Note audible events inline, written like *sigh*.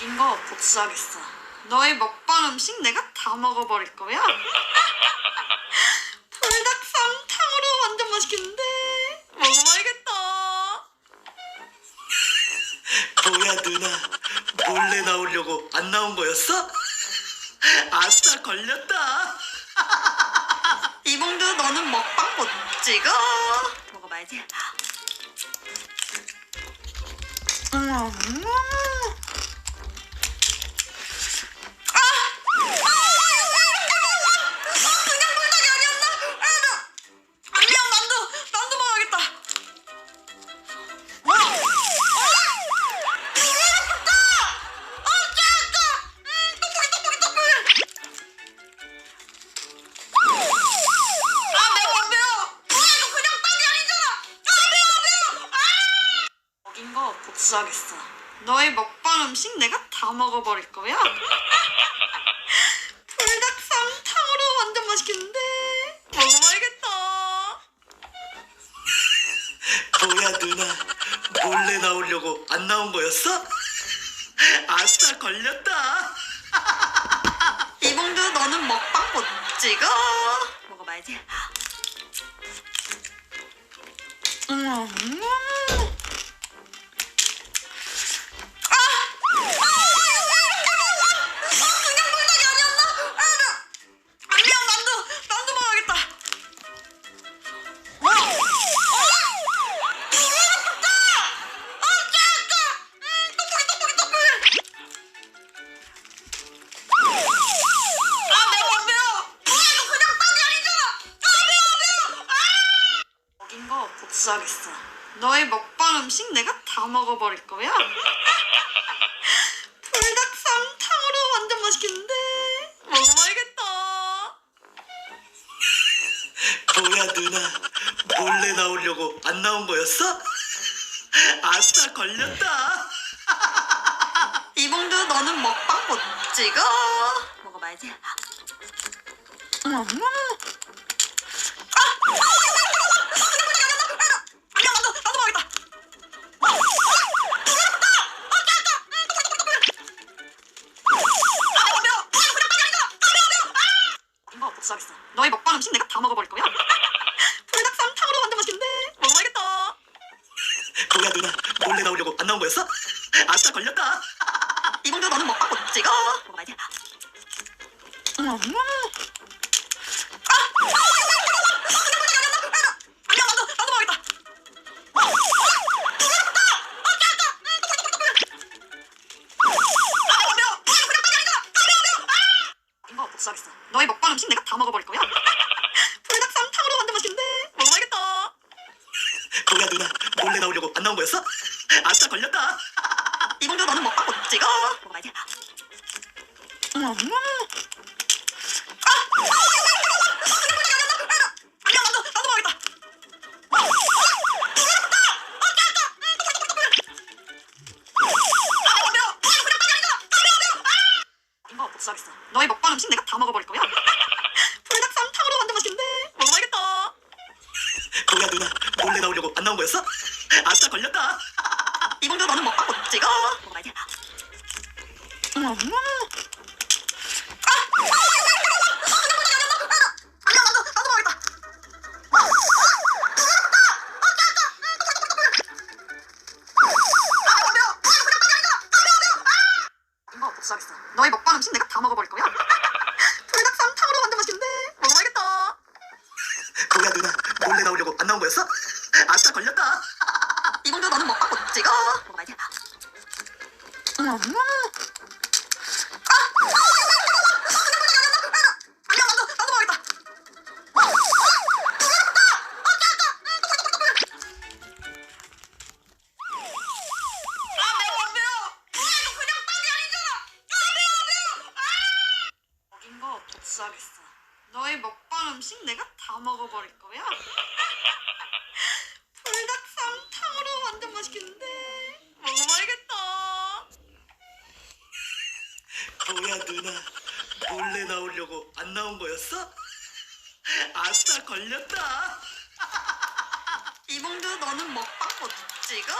인거 복수하겠어. 너의 먹방 음식 내가 다 먹어버릴 거야. *laughs* 불닭 탕으로 완전 맛있겠는데? 먹어봐야겠다. 뭐야 누나 몰래 나오려고 안 나온 거였어? 아싸 걸렸다 *laughs* 이봉두 너는 먹방 못 찍어. 먹어봐야지. 음, 복수하겠어. 너의 먹방 음식 내가 다 먹어버릴 거야? *laughs* 불닭 탕으로 완전 맛있겠는데? 먹어봐야겠다. 뭐야 누나 몰래 나오려고 안 나온 거였어? 아싸 걸렸다. *laughs* 이봉두 너는 먹방 못 찍어? 먹어봐야지. 음, 복수하겠어. 너의 먹방 음식 내가 다 먹어버릴 거야? *laughs* 불닭 탕으로 완전 맛있겠는데? 먹어봐야겠다. 뭐야 누나. 몰래 나오려고 안 나온 거였어? 아싸 걸렸다. *laughs* 이봉두 너는 먹방 못 찍어. 먹어봐야지. 음, 음. 뭐야 누나 몰래 나오려고 안 나온 거였어? *laughs* 아싸 걸렸다. 이봉두 너는 못 찍어. 먹어봐야지 음, 누나 몰래 나오려고 안 나온 거였어? *laughs* 아싸 걸렸다 이봉두 너는 먹방 못 찍어 먹어봐야지 음, 음. 안 나온 거였어? *laughs* 아싸 걸렸다 *laughs* 이봉두 너는 먹방 못 찍어 먹어봐야지 음, 음. 아! 너의 먹방 음식 내가 다 먹어버릴 거야 불닭 탕으로 완전 맛있겠는데 먹어봐야겠다 뭐야 누나 몰래 나오려고 안 나온 거였어? *laughs* 아싸 걸렸다 *laughs* 이봉두 너는 먹방 못 찍어